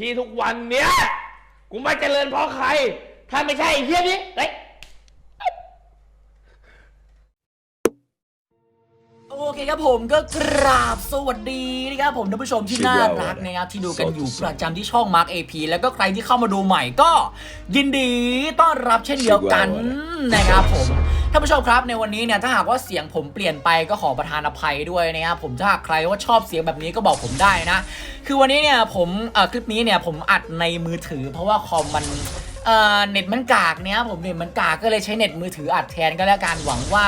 ที่ทุกวันเนี้ยกูไม่เจริญเพราะใคร ถ้าไม่ใช่ไอ้เฮียนี้เฮ้ย โอเคครับผมก็กราบสวัสดีนะครับผมท่านผู้ชมที่น่ารักนะครับที่ดูกันอยู่ประจำที่ช่อง Mark AP แล้วก็ใครที่เข้ามาดูใหม่ก็ยินดีต้อนรับเช่นเดียวกันนะครับผม ท่านผู้ชมครับในวันนี้เนี่ยถ้าหากว่าเสียงผมเปลี่ยนไปก็ขอประทานอภัยด้วยนะครับผมถ้าหากใครว่าชอบเสียงแบบนี้ก็บอกผมได้นะ คือวันนี้เนี่ยผมเอ่อคลิปนี้เนี่ยผมอัดในมือถือ เพราะว่าคอมมันเอ่อเน็ตมันกากเนี่ยครับผมเน็ตมันกากก็เลยใช้เน็ตมือถืออัดแทนก็แล้วกันหวังว่า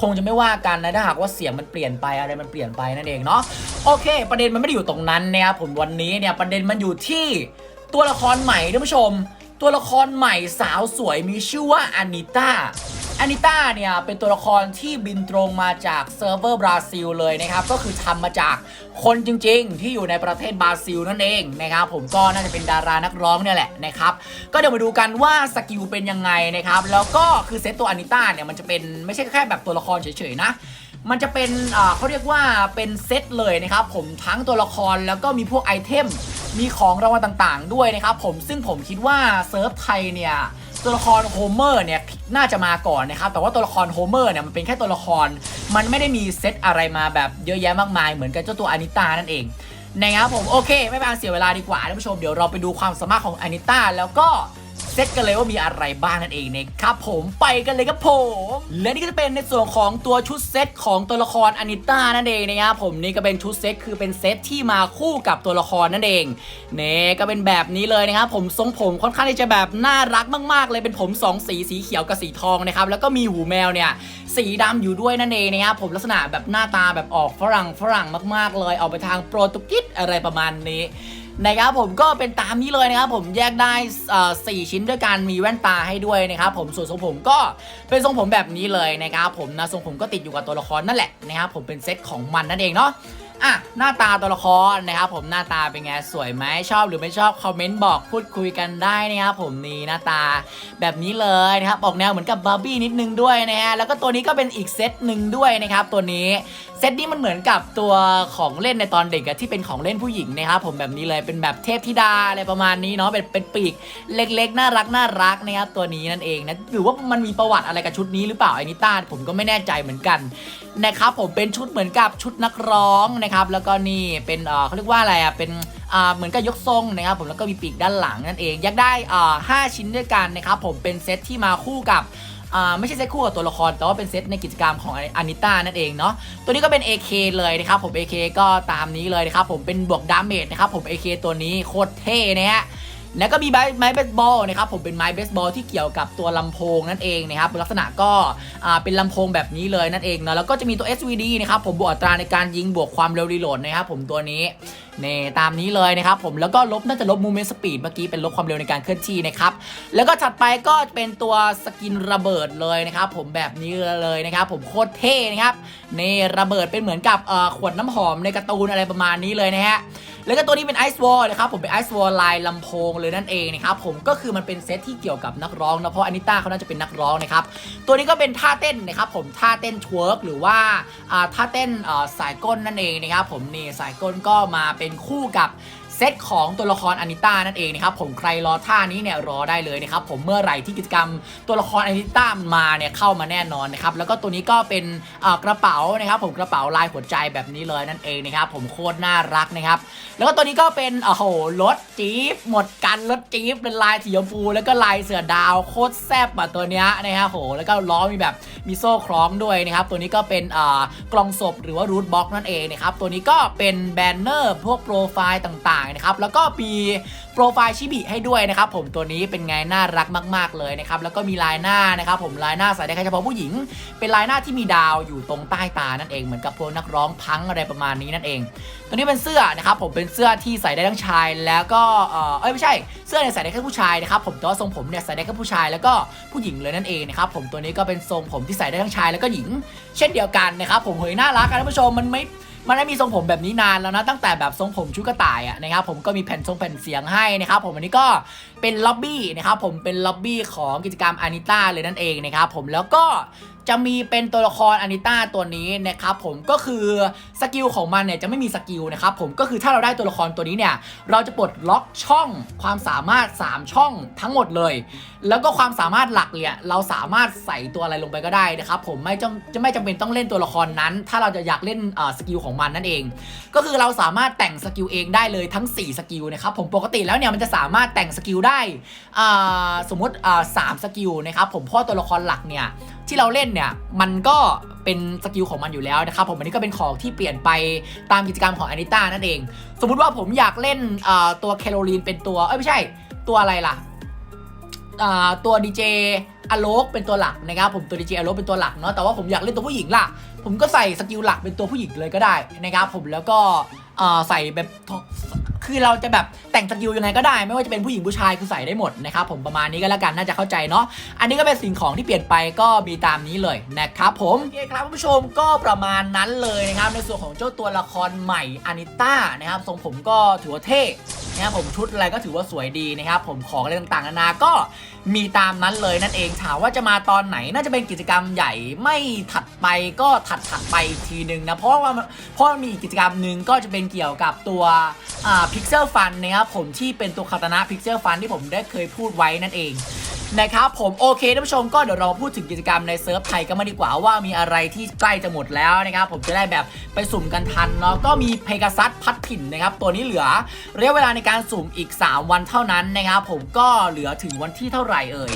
คงจะไม่ว่ากันนะถ้าหากว่าเสียงมันเปลี่ยนไปอะไรมันเปลี่ยนไปนั่นเองเนาะโอเค ประเด็นมันไม่ได้อยู่ตรงนั้นนะครับผมวันนี้เนี่ยประเด็นมันอยู่ที่ตัวละครใหม่ท่านผู้ชม ตัวละครใหม่สาวสวยมีชื่อว่าอานิต้า อานิต้าเนี่ยเป็นตัวละครที่บินตรงมาจากเซิร์ฟเวอร์บราซิลเลยนะครับ ก็คือทำมาจากคนจริง ๆ ที่อยู่ในประเทศบราซิลนั่นเองนะครับ ผมก็น่าจะเป็นดารานักร้องเนี่ยแหละนะครับ ก็เดี๋ยวมาดูกันว่าสกิลเป็นยังไงนะครับ แล้วก็คือเซตตัวอานิต้าเนี่ยมันจะเป็นไม่ใช่แค่แบบตัวละครเฉยๆนะมันจะเป็นอ่าเขาเรียกว่าเป็นเซตเลยนะครับ ผมทั้งตัวละครแล้วก็มีพวกไอเทมมีของรางวัลต่างๆ ด้วยนะครับ ผมซึ่งผมคิดว่าเซิร์ฟไทยเนี่ย ตัวละครโฮเมอร์เนี่ยน่าจะมาก่อนนะครับแต่ว่าตัวละครโฮเมอร์เนี่ยมันเป็นแค่ตัวละคร มันไม่ได้มีเซตอะไรมาแบบเยอะแยะมากมายเหมือนกับเจ้าตัวอานิตานั่นเองนะครับผมโอเค ไม่เป็นเสียเวลาดีกว่าท่านผู้ชมเดี๋ยวเราไปดูความสามารถของอานิต้าแล้วก็ ตกันเลยว่ามีอะไรบ้างนั่นเองนะครับผมไปกันเลยครับผม และนี่ก็จะเป็นในส่วนของตัวชุดเซตของตัวละครอานิต้านั่นเองนะครับผมนี่ก็เป็นชุดเซตคือเป็นเซตที่มาคู่กับตัวละครนั่นเองเนี่ยก็เป็นแบบนี้เลยนะครับผมทรงผมค่อนข้างที่จะแบบน่ารักมาก ๆ เลยเป็นผมสองสีสีเขียวกับสีทองนะครับแล้วก็มีหูแมวเนี่ยสีดำอยู่ด้วยนั่นเองนะครับผมลักษณะแบบหน้าตาแบบออกฝรั่งฝรั่งมาก ๆ เลยออกไปทางโปรตุเกสอะไรประมาณนี้ นะครับผมก็เป็นตามนี้เลยนะครับผมแยกได้สี่ชิ้นด้วยกันมีแว่นตาให้ด้วยนะครับผมส่วนทรงผมก็เป็นทรงผมแบบนี้เลยนะครับผมนะทรงผมก็ติดอยู่กับตัวละครนั่นแหละนะครับผมเป็นเซตของมันนั่นเองเนาะ อะหน้าตาตัวละครนะครับผมหน้าตาเป็นไงสวยไหมชอบหรือไม่ชอบคอมเมนต์บอกพูดคุยกันได้นะครับผมนี่หน้าตาแบบนี้เลยนะครับออกแนวเหมือนกับบาร์บี้นิดนึงด้วยนะฮะแล้วก็ตัวนี้ก็เป็นอีกเซตหนึ่งด้วยนะครับตัวนี้เซตนี้มันเหมือนกับตัวของเล่นในตอนเด็กที่เป็นของเล่นผู้หญิงนะครับผมแบบนี้เลยเป็นแบบเทพธิดาอะไรประมาณนี้เนาะเป็นเป็นปีกเล็กๆ น่ารักน่ารักนะครับตัวนี้นั่นเองนะหรือว่ามันมีประวัติอะไรกับชุดนี้หรือเปล่าไอ้นิต้าผมก็ไม่แน่ใจเหมือนกัน นะครับผมเป็นชุดเหมือนกับชุดนักร้องนะครับแล้วก็นี่เป็นเขาเรียกว่าอะไรอะเป็นเหมือนกับยกทรงนะครับผมแล้วก็มีปีกด้านหลังนั่นเองอยากได้อ่าห้าชิ้นด้วยกันนะครับผมเป็นเซตที่มาคู่กับไม่ใช่เซตคู่กับตัวละคร แต่ว่าเป็นเซตในกิจกรรมของอานิต้านั่นเองเนาะตัวนี้ก็เป็น AK เลยนะครับผม AK ก็ตามนี้เลยนะครับผมเป็นบวกดาเมจนะครับผม AK ตัวนี้โคตรเท่นะฮะ แล้วก็มีไม้ไม้เบสบอลนะครับผมเป็นไม้เบสบอลที่เกี่ยวกับตัวลำโพงนั่นเองนะครับลักษณะก็เป็นลำโพงแบบนี้เลยนั่นเองเนาะแล้วก็จะมีตัว SVD นะครับผมบวกอัตราในการยิงบวกความเร็วรีโหลดนะครับผมตัวนี้นี่ตามนี้เลยนะครับผมแล้วก็ลบน่าจะลบมูเมนต์สปีดเมื่อกี้เป็นลบความเร็วในการเคลื่อนที่นะครับแล้วก็ถัดไปก็เป็นตัวสกินระเบิดเลยนะครับผมแบบนี้เลยนะครับผมโคตรเท่นะครับนี่ระเบิดเป็นเหมือนกับขวดน้ำหอมในการ์ตูนอะไรประมาณนี้เลยนะฮะ แล้วก็ตัวนี้เป็นไอซ์วอลนะครับผมเป็นไอซ์วอลลายลำโพงเลยนั่นเองนะครับผมก็คือมันเป็นเซตที่เกี่ยวกับนักร้องนะเพราะอานิต้าเขาน่าจะเป็นนักร้องนะครับตัวนี้ก็เป็นท่าเต้นนะครับผมท่าเต้นทเวิร์กหรือว่าท่าเต้นสายก้นนั่นเองนะครับผมนี่สายก้นก็มาเป็นคู่กับ เซตของตัวละครอานิต้านั่นเองนะครับผมใครรอท่านี้เนี่ยรอได้เลยนะครับผมเมื่อไหร่ที่กิจกรรมตัวละครอานิต้ามาเนี่ยเข้ามาแน่นอนนะครับแล้วก็ตัวนี้ก็เป็นกระเป๋านะครับผมกระเป๋าลายหัวใจแบบนี้เลยนั่นเองนะครับผมโคตรน่ารักนะครับแล้วก็ตัวนี้ก็เป็นโอ้โหรถจี๊ปหมดกันรถจี๊ปเป็นลายสีชมพูแล้วก็ลายเสือดาวโคตรแซ่บอะตัวเนี้ยนะครับโหแล้วก็ล้อมีแบบมีโซ่คล้องด้วยนะครับตัวนี้ก็เป็นอ่ากล่องศพหรือว่ารูทบ็อกนั่นเองนะครับตัวนี้ก็เป็นแบนเนอร์พวกโปรไฟล์ต่างๆนะครับแล้วก็มีโปรไฟล์ชิบิให้ด้วยนะครับผมตัวนี้เป็นไงน่ารักมาก ๆเลยนะครับแล้วก็มีลายหน้านะครับผมลายหน้าใส่ได้แค่เฉพาะผู้หญิง เป็นลายหน้าที่มีดาวอยู่ตรงใต้ตานั่นเองเหมือนกับพวกนักร้องพังอะไรประมาณนี้นั่นเอง ตัวนี้เป็นเสื้อนะครับผมเป็นเสื้อที่ใส่ได้ทั้งชาย แล้วก็เออเอ้ยไม่ใช่เสื้อเนี่ยใส่ได้แค่ผู้ชายนะครับผมแต่ว่าทรงผมเนี่ยใส่ได้แค่ผู้ชายแล้วก็ผู้หญิงเลยนั่นเองนะครับผมตัวนี้ก็เป็นทรงผมที่ใส่ได้ทั้งชายแล้วก็หญิง เช่นเดียวกันนะครับผมเฮ้ยน่ารักอะท่านผู้ชมมันไม่ มันไม่มีทรงผมแบบนี้นานแล้วนะตั้งแต่แบบทรงผมชุดกระต่ายอะนะครับผมก็มีแผ่นทรงแผ่นเสียงให้นะครับผมอันนี้ก็เป็นล็อบบี้นะครับผมเป็นล็อบบี้ของกิจกรรมอานิต้าเลยนั่นเองนะครับผมแล้วก็ จะมีเป็นตัวละครอานิต้าตัวนี้นะครับผมก็คือสกิลของมันเนี่ยจะไม่มีสกิลนะครับผมก็คือถ้าเราได้ตัวละครตัวนี้เนี่ยเราจะปลดล็อกช่องความสามารถ 3 ช่องทั้งหมดเลย แล้วก็ความสามารถหลักเนี่ยเราสามารถใส่ตัวอะไรลงไปก็ได้นะครับผมไม่จำจะไม่จำเป็นต้องเล่นตัวละครนั้น ถ้าเราจะอยากเล่นสกิลของมันนั่นเอง ก็คือเราสามารถแต่งสกิลเองได้เลยทั้ง 4 สกิลนะครับผมปกติแล้วเนี่ยมันจะสามารถแต่งสกิลได้สมมติสามสกิลนะครับผมเพราะตัวละครหลักเนี่ยที่เราเล่นเนี่ยมันก็เป็นสกิลของมันอยู่แล้วนะครับผมอันนี้ก็เป็นของที่เปลี่ยนไปตามกิจกรรมของอานิต้านั่นเอง สมมุติว่าผมอยากเล่นตัวแคโรลีนเป็นตัวเอ้ยไม่ใช่ตัวอะไรล่ะตัวดีเจ อโลกเป็นตัวหลักนะครับผมตัวดีเจอโลกเป็นตัวหลักเนาะแต่ว่าผมอยากเล่นตัวผู้หญิงล่ะ ผมก็ใส่สกิลหลักเป็นตัวผู้หญิงเลยก็ได้นะครับผมแล้วก็ใส่แบบคือเราจะแบบแต่งสกิลยังไงก็ได้ ไม่ว่าจะเป็นผู้หญิงผู้ชายคือใส่ได้หมดนะครับผมประมาณนี้ก็แล้วกันน่าจะเข้าใจเนาะอันนี้ก็เป็นสิ่งของที่เปลี่ยนไปก็มีตามนี้เลยนะครับผมโอเคครับคุณผู้ชมก็ประมาณนั้นเลยนะครับในส่วนของเจ้าตัวละครใหม่อานิต้านะครับทรงผมก็ถือว่าเท่ นะครับผมชุดอะไรก็ถือว่าสวยดีนะครับผมของอะไรต่างๆนานาก็มีตามนั้นเลยนั่นเองถามว่าจะมาตอนไหนน่าจะเป็นกิจกรรมใหญ่ไม่ถัดไปก็ถัดถัดไปทีหนึ่งนะเพราะว่าเพราะว่ามีกิจกรรมหนึ่งก็จะเป็นเกี่ยวกับตัวอ่าพิกเซลฟันนะครับผมที่เป็นตัวคาตานะพิกเซลฟันที่ผมได้เคยพูดไว้นั่นเอง นะครับผมโอเคท่านผู้ชมก็เดี๋ยวเราพูดถึงกิจกรรมในเซิร์ฟไทยกันมาดีกว่าว่ามีอะไรที่ใกล้จะหมดแล้วนะครับผมจะได้แบบไปสุ่มกันทันเนาะก็มีเพกาซัสพัดถิ่นนะครับตัวนี้เหลือระยะเวลาในการสุ่มอีก 3 วันเท่านั้นนะครับผมก็เหลือถึงวันที่เท่าไหร่เอ่ย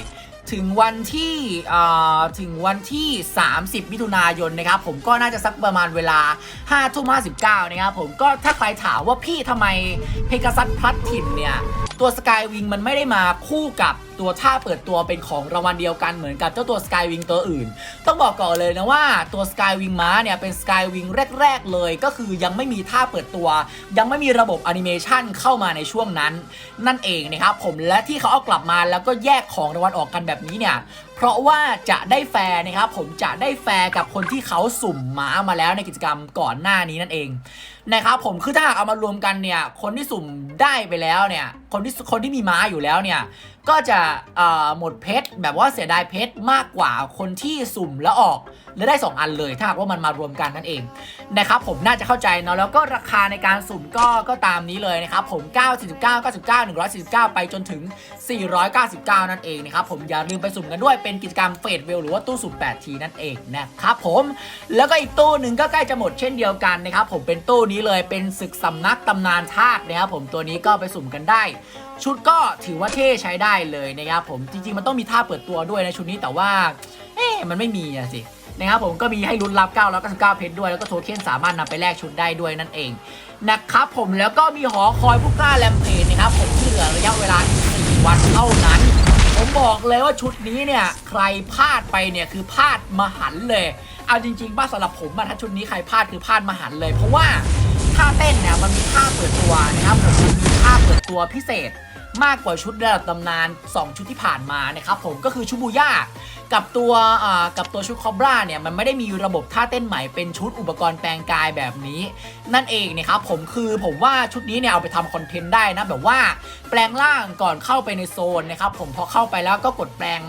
ถึงวันที่อ่าถึงวันที่ 30 มิถุนายนนะครับ ผมก็น่าจะสักประมาณเวลา5ทุ่ม59นะครับผมก็ถ้าใครถามว่าพี่ทำไมเพก a ซัสพลัดถิ่นเนี่ยตัวสกายวิงมันไม่ได้มาคู่กับตัวท่าเปิดตัวเป็นของรางวัลเดียวกันเหมือนกับเจ้าตัวสกายวิงตัวอื่น ต้องบอกก่อนเลยนะว่าตัวสกายวิงม้าเนี่ยเป็นสกายวิงแรก ๆ เลย ก็คือยังไม่มีท่าเปิดตัว ยังไม่มีระบบแอนิเมชันเข้ามาในช่วงนั้น นั่นเองนะครับผมและที่เขาเอากลับมาแล้วก็แยกของรางวัลออกกันแบบนี้เนี่ยเพราะว่าจะได้แฟร์นะครับผมจะได้แฟร์กับคนที่เขาสุ่มม้ามาแล้วในกิจกรรมก่อนหน้านี้นั่นเอง นะครับผมคือถ้าหากเอามารวมกันเนี่ยคนที่สุ่มได้ไปแล้วเนี่ยคนที่คนที่มีม้าอยู่แล้วเนี่ยก็จะหมดเพชรแบบว่าเสียดายเพชรมากกว่าคนที่สุ่มแล้วออกและได้ 2 อันเลย ถ้าหากว่ามันมารวมกันนั่นเองนะครับผมน่าจะเข้าใจเนาะแล้วก็ราคาในการสุ่มก็ก็ตามนี้เลยนะครับผม 9 49 99 149 ไปจนถึง 499 นั่นเองนะครับผมอย่าลืมไปสุ่มกันด้วยเป็นกิจกรรมเฟดเวลหรือว่าตู้สุ่ม8ทีนั่นเองนะครับผมแล้วก็อีกตู้หนึ่งก็ใกล้จะหมดเช่นเดียวกันนะครับผมเป็นตู้นี้เลยเป็นศึกสำนักตำนานธาตุนะครับผมตัวนี้ก็ไปสุ่มกันได้ ชุดก็ถือว่าเท่ใช้ได้เลยนะครับผมจริงๆมันต้องมีท่าเปิดตัวด้วยในชุดนี้แต่ว่าเอ๊ะมันไม่มีอะสินะครับผมก็มีให้ลุ้นรับ 9 แล้วก็9เพชรด้วยแล้วก็โทเค็นสามารถนำไปแลกชุดได้ด้วยนั่นเองนะครับผมแล้วก็มีหอคอยผู้กล้าแลมเพจนะครับผมที่เหลือระยะเวลา 4 วันเท่านั้น ผมบอกเลยว่าชุดนี้เนี่ยใครพลาดไปเนี่ยคือพลาดมหันเลย เอาจริงๆบ้าสำหรับผมอะถ้าชุดนี้ใครพลาดคือพลาดมหันเลย เพราะว่าท่าเต้นเนี่ยมันมีท่าเปิดตัวนะครับผมมันมีท่าเปิดตัวพิเศษมากกว่าชุดระดับตำนาน 2 ชุดที่ผ่านมานะครับผมก็คือชุดบูย่ากับตัวอ่ากับตัวชุดคอบราเนี่ยมันไม่ได้มีระบบท่าเต้นใหม่เป็นชุดอุปกรณ์แปลงกายแบบนี้ นั่นเองนะครับผมคือผมว่าชุดนี้เนี่ยเอาไปทำคอนเทนต์ได้นะแบบว่าแปลงร่างก่อนเข้าไปในโซนนะครับผมพอเข้าไปแล้วก็กดแปลง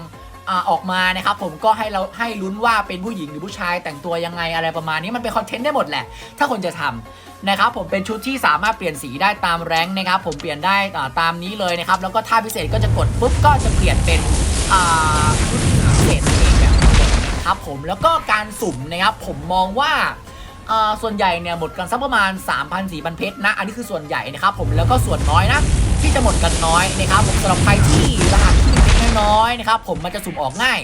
อออกมานะครับผมก็ให้เราให้ลุ้นว่าเป็นผู้หญิงหรือผู้ชายแต่งตัวยังไงอะไรประมาณนี้มันเป็นคอนเทนต์ได้หมดแหละ ถ้าคนจะทำนะครับผมเป็นชุดที่สามารถเปลี่ยนสีได้ตามแรงนะครับผมเปลี่ยนได้ตามนี้เลยนะครับแล้วก็ท่าพิเศษก็จะกดปุ๊บก็จะเปลี่ยนเป็นชุดพิเศษเองแบบนี้เลยนะครับผมแล้วก็การสุ่มนะครับผมมองว่าส่วนใหญ่เนี่ยหมดกันสักประมาณ 3,000 4,000 เพชรนะ อันนี้คือส่วนใหญ่นะครับผมแล้วก็ส่วนน้อยนะ ที่จะหมดกันน้อยนะครับผมสำหรับใครที่รหัส น้อยนะครับผมมันจะสุ่มออกง่าย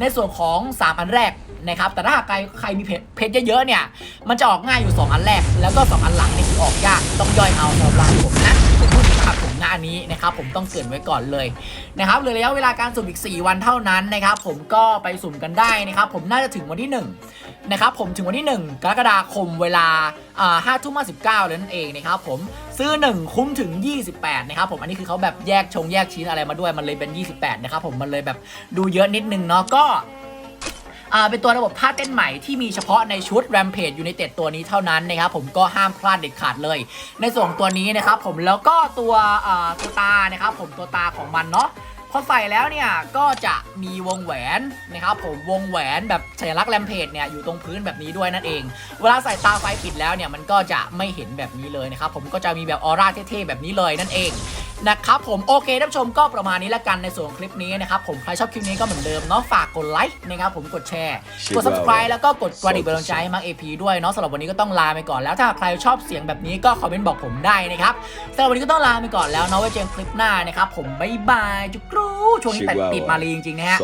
ในส่วนของ 3 อันแรกนะครับแต่ถ้าหากใครใครมีเพชรเยอะๆเนี่ย มันจะออกง่ายอยู่ 2 อันแรก แล้วก็ 2 อันหลังนี่คือออกยากต้องย่อยเอาสำหรับรหัสผมนะผมพูดถึงรหัสผมหน้านี้นะครับผมต้องเกินไว้ก่อนเลยนะครับเหลือระยะเวลาการสุ่มอีก 4 วันเท่านั้นนะครับผมก็ไปสุ่มกันได้นะครับผมน่าจะถึงวันที่ 1 นะครับผมถึงวันที่ 1 กรกฎาคมเวลาห้าทุ่มสิบเก้าเลยนั่นเองนะครับผมซื้อ 1 คุ้มถึง 28 นะครับผมอันนี้คือเขาแบบแยกชงแยกชิ้นอะไรมาด้วยมันเลยเป็น 28 นะครับผมมันเลยแบบดูเยอะนิดนึงเนาะก็เป็นตัวระบบท่าเต้นใหม่ที่มีเฉพาะในชุด Rampage United ตัวนี้เท่านั้นนะครับผมก็ห้ามพลาดเด็ดขาดเลย ในส่วนตัวนี้นะครับผมแล้วก็ตัวตัวตานะครับผมตัวตาของมันเนาะ พอใส่แล้วเนี่ยก็จะมีวงแหวนนะครับผมวงแหวนแบบสัญลักษณ์แรมเพจเนี่ยอยู่ตรงพื้นแบบนี้ด้วยนั่นเอง เวลาใส่ตาไฟปิดแล้วเนี่ยมันก็จะไม่เห็นแบบนี้เลยนะครับผมก็จะมีแบบออร่าเท่ๆแบบนี้เลยนั่นเอง นะครับผมโอเคท่านผู้ชมก็ประมาณนี้ละกันในส่วนของคลิปนี้นะครับผมใครชอบคลิปนี้ก็เหมือนเดิมเนาะฝากกดไลค์นะครับผมกดแชร์กด subscribe แล้วก็กดกระดิ่งเป็นกำลังใจให้มาร์คเอพีด้วยเนาะสำหรับวันนี้ก็ต้องลาไปก่อนแล้วถ้าใครชอบเสียงแบบนี้ก็คอมเมนต์บอกผมได้นะครับสำหรับวันนี้ก็ต้องลาไปก่อนแล้วเนาะไว้เจอกันคลิปหน้านะครับผมบ๊ายบายจุกรูช่วงนี้แต่ติดมาลีจริงๆนะฮะ